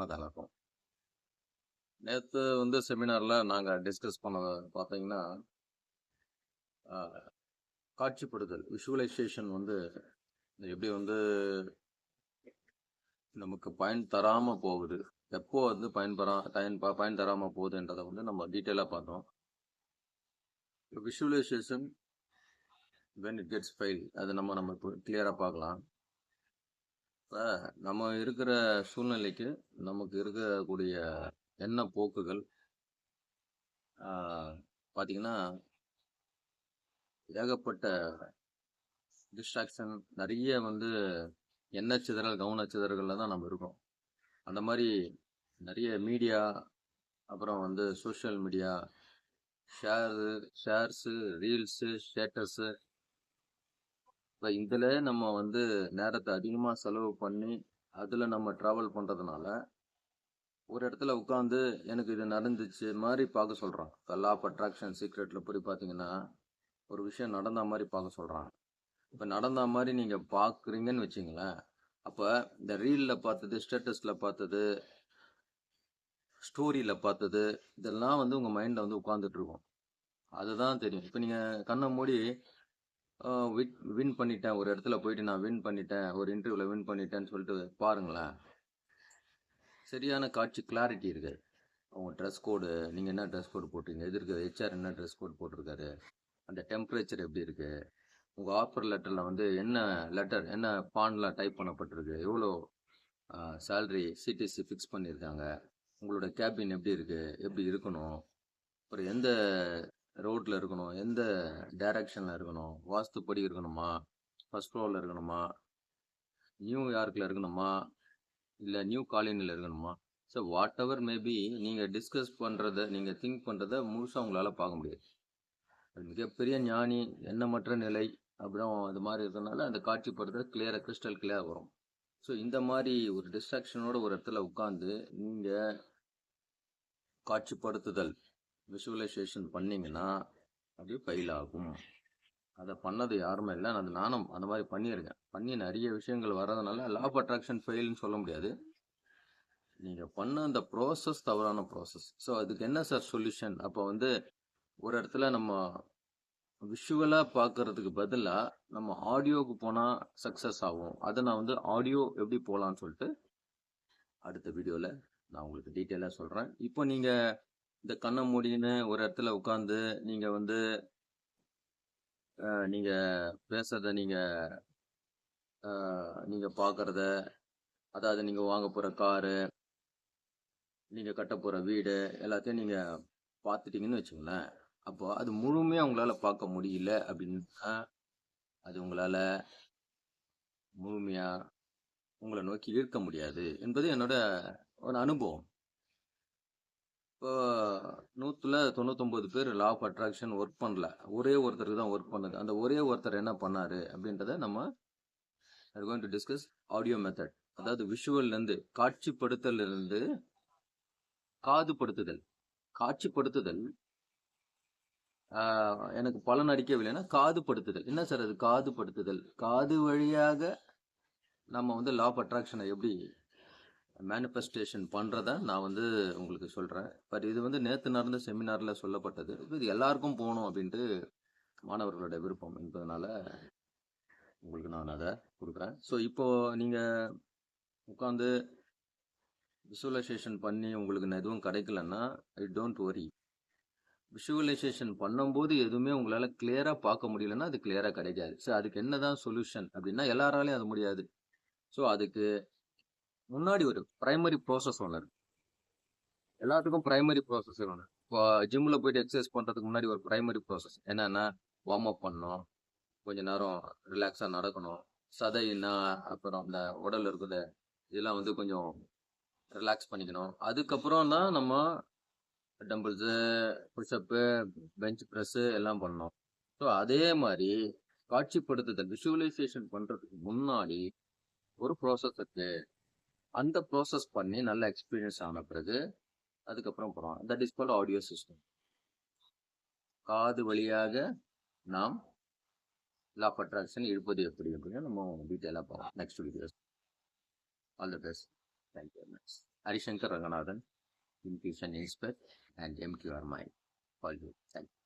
வணக்கம் நேற்று வந்து செமினாரில் நாங்கள் டிஸ்கஸ் பண்ணதை பார்த்தீங்கன்னா காட்சிப்படுதல் விஷுவலைசேஷன் வந்து எப்படி வந்து நமக்கு பயன் தராமல் போகுது எப்போ வந்து பயன் பயன் பயன் தராமல் போகுதுன்றதை வந்து நம்ம டீட்டெயிலாக பார்த்தோம். Visualisation when it gets file அது நம்ம நம்ம இப்போ கிளியராக பார்க்கலாம். நம்ம இருக்கிற சூழ்நிலைக்கு நமக்கு இருக்கக்கூடிய எண்ண போக்குகள் பார்த்தீங்கன்னா ஏகப்பட்ட டிஸ்ட்ராக்ஷன் நிறைய வந்து எண்ண சிதறல் கவன சிதறல்களில் தான் நம்ம இருக்கோம். அந்த மாதிரி நிறைய மீடியா அப்புறம் வந்து social media share shares reels status இப்போ இதில் நம்ம வந்து நேரத்தை அதிகமாக செலவு பண்ணி அதில் நம்ம ட்ராவல் பண்ணுறதுனால ஒரு இடத்துல உட்காந்து எனக்கு இது நடந்துச்சு மாதிரி பார்க்க சொல்கிறான் இப்போ லா ஆஃப் அட்ராக்ஷன் சீக்ரெட்டில் போய் பார்த்தீங்கன்னா ஒரு விஷயம் நடந்த மாதிரி பார்க்க சொல்கிறான் இப்போ நடந்த மாதிரி நீங்கள் பார்க்குறீங்கன்னு வச்சிங்களேன் அப்போ இந்த ரீலில் பார்த்தது ஸ்டேட்டஸில் பார்த்தது ஸ்டோரியில் பார்த்தது இதெல்லாம் வந்து உங்கள் மைண்டில் வந்து உட்காந்துட்டு இருக்கும். அதுதான் தெரியும். இப்போ நீங்கள் கண்ணை மூடி வின் பண்ணிட்டேன். ஒரு இடத்துல போயிட்டு நான் வின் பண்ணிட்டேன். ஒரு இன்டர்வியூவில் வின் பண்ணிட்டேன்னு சொல்லிட்டு பாருங்களேன். சரியான காட்சி கிளாரிட்டி இருக்குது அவங்க ட்ரெஸ் கோடு நீங்கள் என்ன ட்ரெஸ் கோடு போட்டிருங்க எதிர்க்கு ஹெச்ஆர் என்ன ட்ரெஸ் கோட் போட்டிருக்காரு? அந்த டெம்பரேச்சர் எப்படி இருக்குது உங்கள் ஆஃபர் லெட்டரில் வந்து என்ன லெட்டர் என்ன பான்லாம் டைப் பண்ணப்பட்டிருக்கு? எவ்வளோ சேல்ரி சிடிசி ஃபிக்ஸ் பண்ணியிருக்காங்க? உங்களோட கேபின் எப்படி இருக்குது எப்படி இருக்கணும்? அப்புறம் எந்த ரோட்டில் இருக்கணும். எந்த டைரக்ஷனில் இருக்கணும்? வாஸ்துப்படி இருக்கணுமா? ஃபஸ்ட் ஃப்ளோரில் இருக்கணுமா? நியூ யார்க்கில் இருக்கணுமா? இல்லை நியூ காலனியில் இருக்கணுமா? ஸோ வாட் எவர் மேபி நீங்கள் டிஸ்கஸ் பண்ணுறத நீங்கள் திங்க் பண்ணுறத முழுசாக உங்களால் பார்க்க முடியாது. அது மிகப்பெரிய ஞானி எண்ணமற்ற நிலை அப்புறம் அது மாதிரி இருக்கிறதுனால அந்த காட்சிப்படுத்த கிளியராக கிறிஸ்டல் கிளியராக வரும். ஸோ இந்த மாதிரி ஒரு டிஸ்ட்ராக்ஷனோட ஒரு இடத்துல உட்காந்து நீங்கள் காட்சிப்படுத்துதல் விஷுவலைசேஷன் பண்ணிங்கன்னா அப்படியே ஃபெயில் ஆகும். அதை பண்ணது யாருமே இல்லை. அது நானும் அந்த மாதிரி பண்ணியிருக்கேன். பண்ணி நிறைய விஷயங்கள் வர்றதுனால லா ஆஃப் அட்ராக்ஷன் ஃபெயில்னு சொல்ல முடியாது. நீங்கள் பண்ண அந்த ப்ராசஸ் தவறான ப்ராசஸ் ஸோ அதுக்கு என்ன சார் சொல்யூஷன் அப்போ வந்து ஒரு இடத்துல நம்ம விஷுவலாக பார்க்கறதுக்கு பதிலாக நம்ம ஆடியோவுக்கு போனால் சக்ஸஸ் ஆகும். அதை நான் வந்து ஆடியோ எப்படி போகலான்னு சொல்லிட்டு அடுத்த வீடியோவில் நான் உங்களுக்கு டீட்டெயிலாக சொல்கிறேன் இப்போ நீங்கள் இந்த கண்ணை மூடின்னு ஒரு இடத்துல உட்காந்து நீங்கள் வந்து நீங்கள் பேசுறத நீங்கள் நீங்கள் பார்க்குறத அதாவது நீங்கள் வாங்க போகிற காரு நீங்கள் கட்ட போகிற வீடு எல்லாத்தையும் நீங்கள் பார்த்துட்டீங்கன்னு வச்சுங்களேன். அப்போ அது முழுமையாக உங்களால் பார்க்க முடியல அப்படின்னா அது உங்களால் முழுமையாக உங்களை நோக்கி ஈர்க்க முடியாது என்பது என்னோட ஒரு அனுபவம். இப்போ நூற்றுல தொண்ணூத்தொம்பது பேர் லா ஆஃப் அட்ராக்ஷன் ஒர்க் பண்ணல. ஒரே ஒருத்தருக்கு தான் ஒர்க் பண்ணுது. அந்த ஒரே ஒருத்தர் என்ன பண்ணார் அப்படின்றத நம்ம going to discuss audio method அதாவது விஷுவல்லேருந்து காட்சிப்படுத்தலிருந்து காதுபடுத்துதல். காட்சிப்படுத்துதல் எனக்கு பலன் அடிக்கவில்லைன்னா காதுபடுத்துதல். என்ன சார் அது? காதுபடுத்துதல். காது வழியாக நம்ம வந்து லா ஆஃப் அட்ராக்ஷனை எப்படி மேனிஃபெஸ்டேஷன் பண்ணுறத நான் வந்து உங்களுக்கு சொல்கிறேன் பட் இது வந்து நேற்று நடந்த செமினாரில் சொல்லப்பட்டது. இது எல்லாருக்கும் போகணும் அப்படின்ட்டு மாணவர்களோட விருப்பம் என்பதனால உங்களுக்கு நான் அதை கொடுக்குறேன். ஸோ இப்போது நீங்கள் உட்காந்து விஷுவலைசேஷன் பண்ணி உங்களுக்கு நான் எதுவும் கிடைக்கலன்னா ஐ டோன்ட் ஒரி விஷுவலைசேஷன் பண்ணும்போது எதுவுமே உங்களால் கிளியராக பார்க்க முடியலன்னா அது கிளியராக கிடைக்காது. ஸோ அதுக்கு என்ன தான் சொல்யூஷன் அப்படின்னா எல்லாராலையும் அது முடியாது. ஸோ அதுக்கு முன்னாடி ஒரு ப்ரைமரி ப்ராசஸ் ஒன்று இருக்கு. எல்லாத்துக்கும் ப்ரைமரி ப்ராசஸ் ஒன்று இப்போ ஜிம்மில் போயிட்டு எக்ஸசைஸ் பண்ணுறதுக்கு முன்னாடி ஒரு ப்ரைமரி ப்ராசஸ் என்னென்னா வார்ம் அப் பண்ணணும். கொஞ்ச நேரம் ரிலாக்ஸாக நடக்கணும். சதையினா அப்புறம் அந்த உடல் இருக்குது இதெல்லாம் வந்து கொஞ்சம் ரிலாக்ஸ் பண்ணிக்கணும். அதுக்கப்புறம் தான் நம்ம டம்பிள்ஸு புஷ்அப்பு பெஞ்ச் ப்ரெஸ்ஸு எல்லாம் பண்ணோம் ஸோ அதே மாதிரி காட்சிப்படுத்துதல் விஷுவலைசேஷன் பண்ணுறதுக்கு முன்னாடி ஒரு ப்ராசஸ் இருக்குது அந்த ப்ராசஸ் பண்ணி நல்ல எக்ஸ்பீரியன்ஸ் ஆன பிறகு அதுக்கப்புறம் போகிறோம் that is call audio system காது வழியாக நாம் லா ஆஃப் அட்ராக்ஷன் இருப்பது எப்படி அப்படின்னு நம்ம டீட்டெயிலாக பார்ப்போம். Next videos all the best thank you very much Harishankar Ranganathan infusion inspect and MQR mind all you thank you